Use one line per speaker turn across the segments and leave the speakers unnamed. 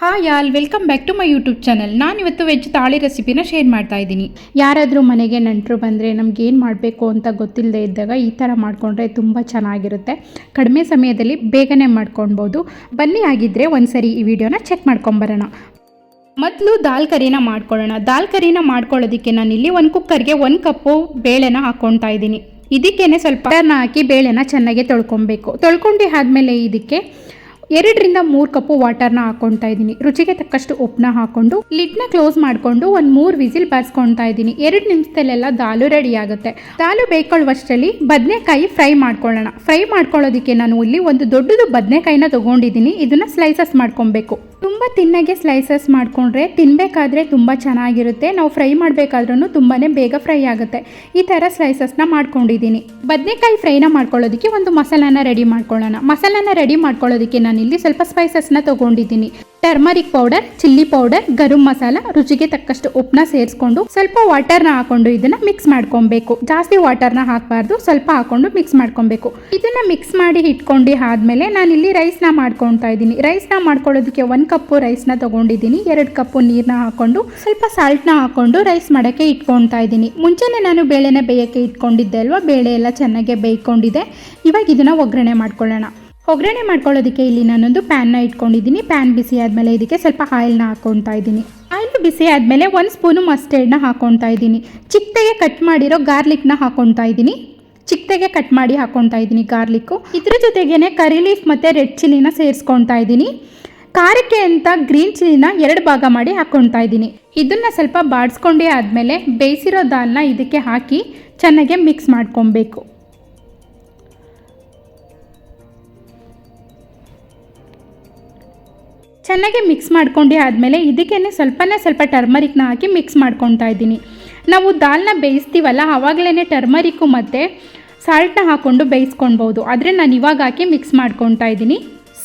Hi all welcome back to my YouTube channel ನಾನು ಇವತ್ತು veg thali ರೆಸಿಪಿನ ಶೇರ್ ಮಾಡ್ತಾ ಇದ್ದೀನಿ. ಯಾರಾದರೂ ಮನೆಗೆ ನೆಂಟರು ಬಂದರೆ ನಮ್ಗೆ ಏನು ಮಾಡಬೇಕು ಅಂತ ಗೊತ್ತಿಲ್ಲದೆ ಇದ್ದಾಗ ಈ ಥರ ಮಾಡಿಕೊಂಡ್ರೆ ತುಂಬ ಚೆನ್ನಾಗಿರುತ್ತೆ. ಕಡಿಮೆ ಸಮಯದಲ್ಲಿ ಬೇಗನೆ ಮಾಡ್ಕೊಳ್ಬೋದು. ಬನ್ನಿ ಆಗಿದ್ದರೆ ಒಂದ್ಸರಿ ಈ ವಿಡಿಯೋನ ಚೆಕ್ ಮಾಡ್ಕೊಂಬರೋಣ. ಮೊದಲು ದಾಲ್ ಕರಿನ ಮಾಡ್ಕೊಳ್ಳೋಣ. ದಾಲ್ ಕರಿನ ಮಾಡ್ಕೊಳ್ಳೋದಕ್ಕೆ ಇಲ್ಲಿ ಒಂದು ಕುಕ್ಕರ್ಗೆ ಒಂದು ಕಪ್ಪು ಬೇಳೆನ ಹಾಕ್ಕೊಳ್ತಾ ಇದ್ದೀನಿ. ಇದಕ್ಕೇನೆ ಸ್ವಲ್ಪ ಹಾಕಿ ಬೇಳೆನ ಚೆನ್ನಾಗಿ ತೊಳ್ಕೊಬೇಕು ತೊಳ್ಕೊಂಡು ಆದಮೇಲೆ ಇದಕ್ಕೆ ಎರಡರಿಂದ ಮೂರು ಕಪ್ಪು ವಾಟರ್ನ ಹಾಕೊಳ್ತಾ ಇದ್ದೀನಿ. ರುಚಿಗೆ ತಕ್ಕಷ್ಟು ಉಪ್ಪನ್ನ ಹಾಕೊಂಡು ಲಿಡ್ನ ಕ್ಲೋಸ್ ಮಾಡಿಕೊಂಡು ಒಂದು ಮೂರು ವಿಸಿಲ್ ಬಾರಿಸ್ಕೊಳ್ತಾ ಇದ್ದೀನಿ. ಎರಡು ನಿಮಿಷದಲ್ಲೆಲ್ಲ ದಾಲು ರೆಡಿ ಆಗುತ್ತೆ. ದಾಲು ಬೇಯ್ಕೊಳ್ಳುವಷ್ಟರಲ್ಲಿ ಬದನೆಕಾಯಿ ಫ್ರೈ ಮಾಡ್ಕೊಳ್ಳೋಣ. ಫ್ರೈ ಮಾಡ್ಕೊಳ್ಳೋದಕ್ಕೆ ನಾನು ಇಲ್ಲಿ ಒಂದು ದೊಡ್ಡದು ಬದನೆಕಾಯಿನ ತೊಗೊಂಡಿದ್ದೀನಿ. ಇದನ್ನ ಸ್ಲೈಸಸ್ ಮಾಡ್ಕೊಬೇಕು. ತುಂಬ ತಿನ್ನಗೆ ಸ್ಲೈಸಸ್ ಮಾಡಿಕೊಂಡ್ರೆ ತಿನ್ನಬೇಕಾದ್ರೆ ತುಂಬ ಚೆನ್ನಾಗಿರುತ್ತೆ. ನಾವು ಫ್ರೈ ಮಾಡಬೇಕಾದ್ರೂ ತುಂಬಾ ಬೇಗ ಫ್ರೈ ಆಗುತ್ತೆ. ಈ ಥರ ಸ್ಲೈಸಸ್ನ ಮಾಡ್ಕೊಂಡಿದ್ದೀನಿ. ಬದನೆಕಾಯಿ ಫ್ರೈನ ಮಾಡ್ಕೊಳ್ಳೋದಕ್ಕೆ ಒಂದು ಮಸಾಲಾನ ರೆಡಿ ಮಾಡ್ಕೊಳ್ಳೋಣ. ಮಸಾಲಾನ ರೆಡಿ ಮಾಡ್ಕೊಳ್ಳೋದಕ್ಕೆ ಇಲ್ಲಿ ಸ್ವಲ್ಪ ಸ್ಪೈಸಸ್ನ ತೊಗೊಂಡಿದ್ದೀನಿ. Turmeric powder, chilli powder, garam masala, ರುಚಿಗೆ ತಕ್ಕಷ್ಟು ಉಪ್ಪನ್ನ ಸೇರಿಸ್ಕೊಂಡು ಸ್ವಲ್ಪ ವಾಟರ್ನ ಹಾಕೊಂಡು ಇದನ್ನ ಮಿಕ್ಸ್ ಮಾಡ್ಕೊಬೇಕು. ಜಾಸ್ತಿ ವಾಟರ್ನ ಹಾಕಬಾರ್ದು, ಸ್ವಲ್ಪ ಹಾಕೊಂಡು ಮಿಕ್ಸ್ ಮಾಡ್ಕೊಬೇಕು. ಇದನ್ನ ಮಿಕ್ಸ್ ಮಾಡಿ ಇಟ್ಕೊಂಡು ಆದ್ಮೇಲೆ ನಾನು ನಾನಿಲ್ಲಿ ರೈಸ್ನ ಮಾಡ್ಕೊತಾ ಇದ್ದೀನಿ. ರೈಸ್ನ ಮಾಡ್ಕೊಳ್ಳೋದಕ್ಕೆ ಒಂದು ಕಪ್ಪು ರೈಸ್ನ ತಗೊಂಡಿದ್ದೀನಿ. ಎರಡು ಕಪ್ಪು ನೀರನ್ನ ಹಾಕೊಂಡು ಸ್ವಲ್ಪ ಸಾಲ್ಟ್ನ ಹಾಕೊಂಡು ರೈಸ್ ಮಾಡೋಕ್ಕೆ ಇಟ್ಕೊತಾ ಇದ್ದೀನಿ. ಮುಂಚೆನೆ ನಾನು ಬೇಳೆನ ಬೇಯಕ್ಕೆ ಇಟ್ಕೊಂಡಿದ್ದೆ ಅಲ್ವಾ? ಬೇಳೆ ಎಲ್ಲ ಚೆನ್ನಾಗಿ ಬೇಯ್ಕೊಂಡಿದೆ. ಇವಾಗ ಇದನ್ನ ಒಗ್ಗರಣೆ ಮಾಡ್ಕೊಳ್ಳೋಣ. ಒಗ್ಗರಣೆ ಮಾಡ್ಕೊಳ್ಳೋದಕ್ಕೆ ಇಲ್ಲಿ ನಾನೊಂದು ಪ್ಯಾನ್ನ ಇಟ್ಕೊಂಡಿದ್ದೀನಿ. ಪ್ಯಾನ್ ಬಿಸಿ ಆದಮೇಲೆ ಇದಕ್ಕೆ ಸ್ವಲ್ಪ ಆಯಿಲ್ನ ಹಾಕ್ಕೊತಾ ಇದ್ದೀನಿ. ಆಯಿಲ್ ಬಿಸಿ ಆದಮೇಲೆ ಒಂದು ಸ್ಪೂನು ಮಸ್ಟರ್ಡ್ನ ಹಾಕ್ಕೊತಾ ಇದ್ದೀನಿ. ಚಿಕ್ಕತೆಗೆ ಕಟ್ ಮಾಡಿರೋ ಗಾರ್ಲಿಕ್ನ ಹಾಕ್ಕೊತಾ ಇದ್ದೀನಿ. ಚಿಕ್ಕತೆಗೆ ಕಟ್ ಮಾಡಿ ಹಾಕ್ಕೊತಾ ಇದ್ದೀನಿ ಗಾರ್ಲಿಕ್ಕು ಇದ್ರ ಜೊತೆಗೇನೆ ಕರಿ ಲೀಫ್ ಮತ್ತು ರೆಡ್ ಚಿಲ್ಲಿನ ಸೇರಿಸ್ಕೊತಾ ಇದ್ದೀನಿ. ಖಾರಕ್ಕೆ ಅಂತ ಗ್ರೀನ್ ಚಿಲ್ಲಿನ ಎರಡು ಭಾಗ ಮಾಡಿ ಹಾಕ್ಕೊತಾ ಇದ್ದೀನಿ. ಇದನ್ನು ಸ್ವಲ್ಪ ಬಾಡಿಸ್ಕೊಂಡೇ ಆದಮೇಲೆ ಬೇಯಿಸಿರೋ ದಾಲ್ನ ಇದಕ್ಕೆ ಹಾಕಿ ಚೆನ್ನಾಗೆ ಮಿಕ್ಸ್ ಮಾಡ್ಕೊಬೇಕು ಚೆನ್ನಾಗಿ ಮಿಕ್ಸ್ ಮಾಡ್ಕೊಂಡು ಆದಮೇಲೆ ಇದಕ್ಕೇನೆ ಸ್ವಲ್ಪನೇ ಸ್ವಲ್ಪ ಟರ್ಮರಿಕ್ನ ಹಾಕಿ ಮಿಕ್ಸ್ ಮಾಡ್ಕೊತಾ ಇದ್ದೀನಿ. ನಾವು ದಾಲ್ನ ಬೇಯಿಸ್ತೀವಲ್ಲ ಆವಾಗಲೇ ಟರ್ಮರಿಕ್ಕು ಮತ್ತು ಸಾಲ್ಟ್ನ ಹಾಕ್ಕೊಂಡು ಬೇಯಿಸ್ಕೊಳ್ಬೋದು ಆದರೆ ನಾನು ಇವಾಗ ಹಾಕಿ ಮಿಕ್ಸ್ ಮಾಡ್ಕೊತಾ ಇದ್ದೀನಿ.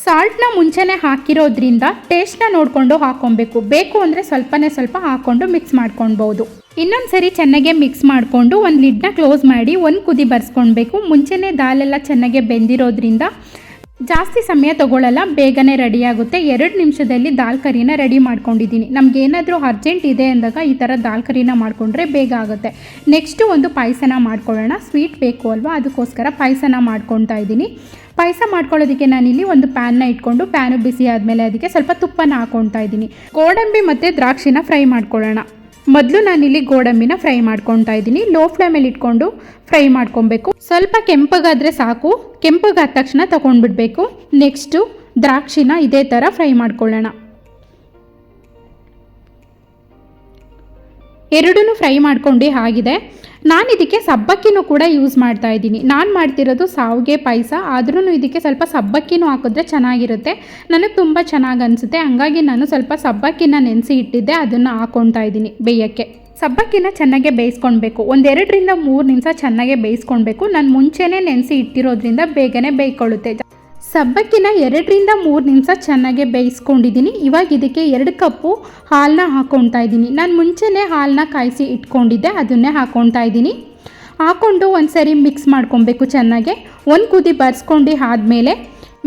ಸಾಲ್ಟ್ನ ಮುಂಚೆನೇ ಹಾಕಿರೋದ್ರಿಂದ ಟೇಸ್ಟ್ನ ನೋಡಿಕೊಂಡು ಹಾಕ್ಕೊಬೇಕು ಬೇಕು ಅಂದರೆ ಸ್ವಲ್ಪನೇ ಸ್ವಲ್ಪ ಹಾಕ್ಕೊಂಡು ಮಿಕ್ಸ್ ಮಾಡ್ಕೊಳ್ಬೋದು ಇನ್ನೊಂದು ಸರಿ ಚೆನ್ನಾಗೆ ಮಿಕ್ಸ್ ಮಾಡಿಕೊಂಡು ಒಂದು ಲಿಡ್ನ ಕ್ಲೋಸ್ ಮಾಡಿ ಒಂದು ಕುದಿ ಬರ್ಸ್ಕೊಳ್ಬೇಕು. ಮುಂಚೆನೇ ದಾಲೆಲ್ಲ ಚೆನ್ನಾಗೆ ಬೆಂದಿರೋದ್ರಿಂದ ಜಾಸ್ತಿ ಸಮಯ ತಗೊಳ್ಳಲ್ಲ, ಬೇಗನೆ ರೆಡಿಯಾಗುತ್ತೆ. ಎರಡು ನಿಮಿಷದಲ್ಲಿ ದಾಲ್ ಕರಿನ ರೆಡಿ ಮಾಡ್ಕೊಂಡಿದ್ದೀನಿ. ನಮಗೇನಾದರೂ ಅರ್ಜೆಂಟ್ ಇದೆ ಅಂದಾಗ ಈ ಥರ ದಾಲ್ ಕರಿನ ಮಾಡಿಕೊಂಡ್ರೆ ಬೇಗ ಆಗುತ್ತೆ. ನೆಕ್ಸ್ಟು ಒಂದು ಪಾಯಸನ ಮಾಡ್ಕೊಳ್ಳೋಣ. ಸ್ವೀಟ್ ಬೇಕು ಅಲ್ವಾ? ಅದಕ್ಕೋಸ್ಕರ ಪಾಯಸನ ಮಾಡ್ಕೊತಾ ಇದ್ದೀನಿ. ಪಾಯಸ ಮಾಡ್ಕೊಳ್ಳೋದಕ್ಕೆ ನಾನಿಲ್ಲಿ ಒಂದು ಪ್ಯಾನ್ನ ಇಟ್ಕೊಂಡು, ಪ್ಯಾನು ಬಿಸಿ ಆದಮೇಲೆ ಅದಕ್ಕೆ ಸ್ವಲ್ಪ ತುಪ್ಪನ ಹಾಕೊತಾ ಇದ್ದೀನಿ. ಗೋಡಂಬಿ ಮತ್ತು ದ್ರಾಕ್ಷಿನ ಫ್ರೈ ಮಾಡ್ಕೊಳ್ಳೋಣ. ಮೊದಲು ನಾನಿಲ್ಲಿ ಗೋಡಂಬಿನ ಫ್ರೈ ಮಾಡ್ಕೊತಾ ಇದ್ದೀನಿ. ಲೋ ಫ್ಲೇಮಲ್ಲಿ ಇಟ್ಕೊಂಡು ಫ್ರೈ ಮಾಡ್ಕೊಬೇಕು. ಸ್ವಲ್ಪ ಕೆಂಪಗಾದರೆ ಸಾಕು. ಕೆಂಪಗಾದ ತಕ್ಷಣ ತಗೊಂಡ್ಬಿಡ್ಬೇಕು. ನೆಕ್ಸ್ಟು ದ್ರಾಕ್ಷಿನ ಇದೇ ಥರ ಫ್ರೈ ಮಾಡ್ಕೊಳ್ಳೋಣ. ಎರಡೂ ಫ್ರೈ ಮಾಡಿಕೊಂಡು ಆಗಿದೆ. ನಾನು ಇದಕ್ಕೆ ಸಬ್ಬಕ್ಕಿನೂ ಕೂಡ ಯೂಸ್ ಮಾಡ್ತಾ ಇದ್ದೀನಿ. ನಾನು ಮಾಡ್ತಿರೋದು ಸಾವಿಗೆ ಪಾಯಸ ಆದ್ರೂ ಇದಕ್ಕೆ ಸ್ವಲ್ಪ ಸಬ್ಬಕ್ಕಿನೂ ಹಾಕಿದ್ರೆ ಚೆನ್ನಾಗಿರುತ್ತೆ. ನನಗೆ ತುಂಬ ಚೆನ್ನಾಗಿ ಅನಿಸುತ್ತೆ. ಹಂಗಾಗಿ ನಾನು ಸ್ವಲ್ಪ ಸಬ್ಬಕ್ಕಿನ ನೆನೆಸಿ ಇಟ್ಟಿದ್ದೆ, ಅದನ್ನು ಹಾಕ್ಕೊತಾ ಇದ್ದೀನಿ ಬೇಯಕ್ಕೆ. ಸಬ್ಬಕ್ಕಿನ ಚೆನ್ನಾಗೆ ಬೇಯಿಸ್ಕೊಳ್ಬೇಕು ಒಂದೆರಡರಿಂದ ಮೂರು ನಿಮಿಷ ಚೆನ್ನಾಗೆ ಬೇಯಿಸ್ಕೊಳ್ಬೇಕು ನಾನು ಮುಂಚೆನೇ ನೆನೆಸಿ ಇಟ್ಟಿರೋದ್ರಿಂದ ಬೇಗನೆ ಬೇಯ್ಕೊಳ್ಳುತ್ತೆ. ಸಬ್ಬಕ್ಕಿನ ಎರಡರಿಂದ ಮೂರು ನಿಮಿಷ ಚೆನ್ನಾಗೆ ಬೇಯಿಸ್ಕೊಂಡಿದ್ದೀನಿ. ಇವಾಗ ಇದಕ್ಕೆ ಎರಡು ಕಪ್ಪು ಹಾಲನ್ನ ಹಾಕ್ಕೊತಾ ಇದ್ದೀನಿ. ನಾನು ಮುಂಚೆನೇ ಹಾಲನ್ನ ಕಾಯಿಸಿ ಇಟ್ಕೊಂಡಿದ್ದೆ, ಅದನ್ನೇ ಹಾಕ್ಕೊತಾ ಇದ್ದೀನಿ. ಹಾಕ್ಕೊಂಡು ಒಂದು ಸರಿ ಮಿಕ್ಸ್ ಮಾಡ್ಕೊಬೇಕು ಚೆನ್ನಾಗೆ. ಒಂದು ಕುದಿ ಬರ್ಸ್ಕೊಂಡು ಆದಮೇಲೆ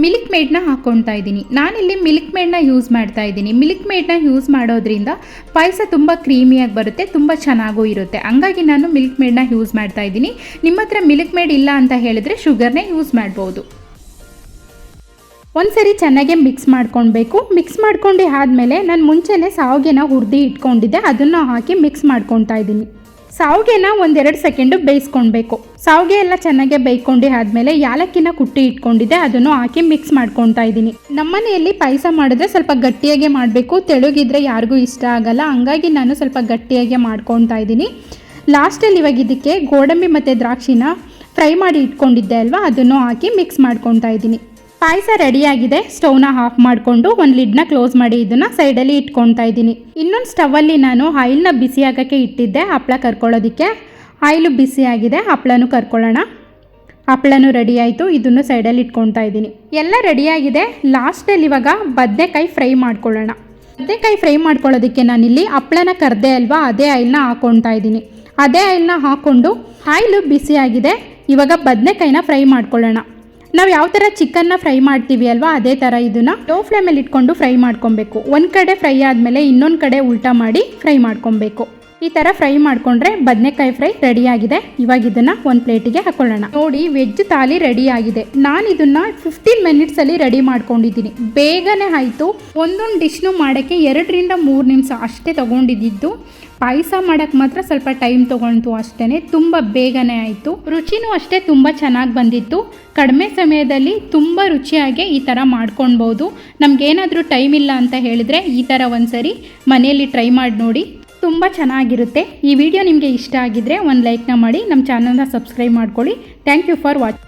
ಮಿಲ್ಕ್ ಮೇಡ್ನ ಹಾಕ್ಕೊತಾ ಇದ್ದೀನಿ. ನಾನಿಲ್ಲಿ ಮಿಲ್ಕ್ ಮೇಡ್ನ ಯೂಸ್ ಮಾಡ್ತಾ ಇದ್ದೀನಿ. ಮಿಲ್ಕ್ ಮೇಡ್ನ ಯೂಸ್ ಮಾಡೋದ್ರಿಂದ ಪಾಯಸ ತುಂಬ ಕ್ರೀಮಿಯಾಗಿ ಬರುತ್ತೆ, ತುಂಬ ಚೆನ್ನಾಗೂ ಇರುತ್ತೆ. ಹಂಗಾಗಿ ನಾನು ಮಿಲ್ಕ್ ಮೇಡ್ನ ಯೂಸ್ ಮಾಡ್ತಾ ಇದ್ದೀನಿ. ನಿಮ್ಮ ಹತ್ರ ಮಿಲ್ಕ್ ಮೇಡ್ ಇಲ್ಲ ಅಂತ ಹೇಳಿದ್ರೆ ಶುಗರ್ನೇ ಯೂಸ್ ಮಾಡ್ಬೋದು. ಒಂದ್ಸರಿ ಚೆನ್ನಾಗೆ ಮಿಕ್ಸ್ ಮಾಡ್ಕೊಳ್ಬೇಕು. ಮಿಕ್ಸ್ ಮಾಡ್ಕೊಂಡು ಆದಮೇಲೆ ನಾನು ಮುಂಚೆನೇ ಸಾವಿಗೆನ ಹುರಿದು ಇಟ್ಕೊಂಡಿದ್ದೆ. ಅದನ್ನು ಹಾಕಿ ಮಿಕ್ಸ್ ಮಾಡ್ಕೊತಾ ಇದ್ದೀನಿ. ಸಾವಿಗೆನ ಒಂದೆರಡು ಸೆಕೆಂಡು ಬೇಯಿಸ್ಕೊಳ್ಬೇಕು. ಸಾವಿಗೆ ಎಲ್ಲ ಚೆನ್ನಾಗೆ ಬೇಯ್ಕೊಂಡು ಆದಮೇಲೆ ಯಾಲಕ್ಕಿನ ಕುಟ್ಟಿ ಇಟ್ಕೊಂಡಿದ್ದೆ. ಅದನ್ನು ಹಾಕಿ ಮಿಕ್ಸ್ ಮಾಡ್ಕೊತಾ ಇದ್ದೀನಿ. ನಮ್ಮನೆಯಲ್ಲಿ ಪಾಯಸ ಮಾಡಿದ್ರೆ ಸ್ವಲ್ಪ ಗಟ್ಟಿಯಾಗೆ ಮಾಡಬೇಕು. ತೆಳುಗಿದ್ರೆ ಯಾರಿಗೂ ಇಷ್ಟ ಆಗಲ್ಲ. ಹಂಗಾಗಿ ನಾನು ಸ್ವಲ್ಪ ಗಟ್ಟಿಯಾಗೆ ಮಾಡ್ಕೊತಾ ಇದ್ದೀನಿ. ಲಾಸ್ಟಲ್ಲಿ ಇವಾಗ ಇದಕ್ಕೆ ಗೋಡಂಬಿ ಮತ್ತು ದ್ರಾಕ್ಷಿನ ಫ್ರೈ ಮಾಡಿ ಇಟ್ಕೊಂಡಿದ್ದೆ ಅಲ್ವಾ? ಅದನ್ನು ಹಾಕಿ ಮಿಕ್ಸ್ ಮಾಡ್ಕೊತಾ ಇದ್ದೀನಿ. ಪಾಯಸ ರೆಡಿಯಾಗಿದೆ. ಸ್ಟವ್ನ ಆಫ್ ಮಾಡಿಕೊಂಡು ಒಂದು ಲಿಡ್ನ ಕ್ಲೋಸ್ ಮಾಡಿ ಇದನ್ನು ಸೈಡಲ್ಲಿ ಇಟ್ಕೊಳ್ತಾ ಇದ್ದೀನಿ. ಇನ್ನೊಂದು ಸ್ಟವಲ್ಲಿ ನಾನು ಆಯಿಲ್ನ ಬಿಸಿ ಆಗೋಕ್ಕೆ ಇಟ್ಟಿದ್ದೆ. ಹಪ್ಪಳ ಕರ್ಕೊಳ್ಳೋದಕ್ಕೆ ಆಯಿಲು ಆಗಿದೆ. ಹಪ್ಪಳನೂ ಕರ್ಕೊಳ್ಳೋಣ. ಹಪ್ಪಳನೂ ರೆಡಿ ಆಯಿತು ಇದನ್ನು ಸೈಡಲ್ಲಿ ಇಟ್ಕೊತಾ ಇದ್ದೀನಿ. ಎಲ್ಲ ರೆಡಿಯಾಗಿದೆ. ಲಾಸ್ಟಲ್ಲಿ ಇವಾಗ ಬದನೆಕಾಯಿ ಫ್ರೈ ಮಾಡ್ಕೊಳ್ಳೋಣ. ಬದನೆಕಾಯಿ ಫ್ರೈ ಮಾಡ್ಕೊಳ್ಳೋದಕ್ಕೆ ನಾನಿಲ್ಲಿ ಹಪ್ಪಳನ ಕರ್ದೆ ಅಲ್ವಾ, ಅದೇ ಆಯಿಲ್ನ ಹಾಕ್ಕೊತಾ ಇದ್ದೀನಿ. ಅದೇ ಆಯಿಲ್ನ ಹಾಕ್ಕೊಂಡು ಆಯಿಲು ಆಗಿದೆ. ಇವಾಗ ಬದನೆಕಾಯಿನ ಫ್ರೈ ಮಾಡ್ಕೊಳ್ಳೋಣ. ನಾವು ಯಾವ ಥರ ಚಿಕನ್ನ ಫ್ರೈ ಮಾಡ್ತೀವಿ ಅಲ್ವಾ, ಅದೇ ಥರ ಇದನ್ನ ಲೋ ಫ್ಲೇಮಲ್ಲಿ ಇಟ್ಕೊಂಡು ಫ್ರೈ ಮಾಡ್ಕೊಬೇಕು. ಒಂದು ಕಡೆ ಫ್ರೈ ಆದಮೇಲೆ ಇನ್ನೊಂದು ಕಡೆ ಉಲ್ಟಾ ಮಾಡಿ ಫ್ರೈ ಮಾಡ್ಕೊಬೇಕು. ಈ ಥರ ಫ್ರೈ ಮಾಡಿಕೊಂಡ್ರೆ ಬದನೆಕಾಯಿ ಫ್ರೈ ರೆಡಿಯಾಗಿದೆ ಇವಾಗ ಇದನ್ನು ಒಂದು ಪ್ಲೇಟಿಗೆ ಹಾಕೊಳ್ಳೋಣ. ನೋಡಿ ವೆಜ್ ತಾಲಿ ರೆಡಿಯಾಗಿದೆ ನಾನು ಇದನ್ನು ಫಿಫ್ಟೀನ್ ಮಿನಿಟ್ಸಲ್ಲಿ ರೆಡಿ ಮಾಡ್ಕೊಂಡಿದ್ದೀನಿ. ಬೇಗನೆ ಆಯಿತು. ಒಂದೊಂದು ಡಿಶ್ನು ಮಾಡೋಕ್ಕೆ ಎರಡರಿಂದ ಮೂರು ನಿಮಿಷ ಅಷ್ಟೇ ತೊಗೊಂಡಿದ್ದು. ಪಾಯಸ ಮಾಡೋಕ್ಕೆ ಮಾತ್ರ ಸ್ವಲ್ಪ ಟೈಮ್ ತೊಗೊಳ್ತು ಅಷ್ಟೇ ತುಂಬ ಬೇಗನೆ ಆಯಿತು. ರುಚಿನೂ ಅಷ್ಟೇ ತುಂಬ ಚೆನ್ನಾಗಿ ಬಂದಿತ್ತು. ಕಡಿಮೆ ಸಮಯದಲ್ಲಿ ತುಂಬ ರುಚಿಯಾಗಿ ಈ ಥರ ಮಾಡ್ಕೊಳ್ಬೋದು ನಮಗೇನಾದರೂ ಟೈಮ್ ಇಲ್ಲ ಅಂತ ಹೇಳಿದರೆ ಈ ಥರ ಒಂದ್ಸರಿ ಮನೆಯಲ್ಲಿ ಟ್ರೈ ಮಾಡಿ ನೋಡಿ. ತುಂಬ ಚೆನ್ನಾಗಿರುತ್ತೆ. ಈ ವಿಡಿಯೋ ನಿಮಗೆ ಇಷ್ಟ ಆಗಿದ್ದರೆ ಒಂದು ಲೈಕ್ನ ಮಾಡಿ ನಮ್ಮ ಚಾನಲ್ನ ಸಬ್ಸ್ಕ್ರೈಬ್ ಮಾಡ್ಕೊಳ್ಳಿ. Thank you for watch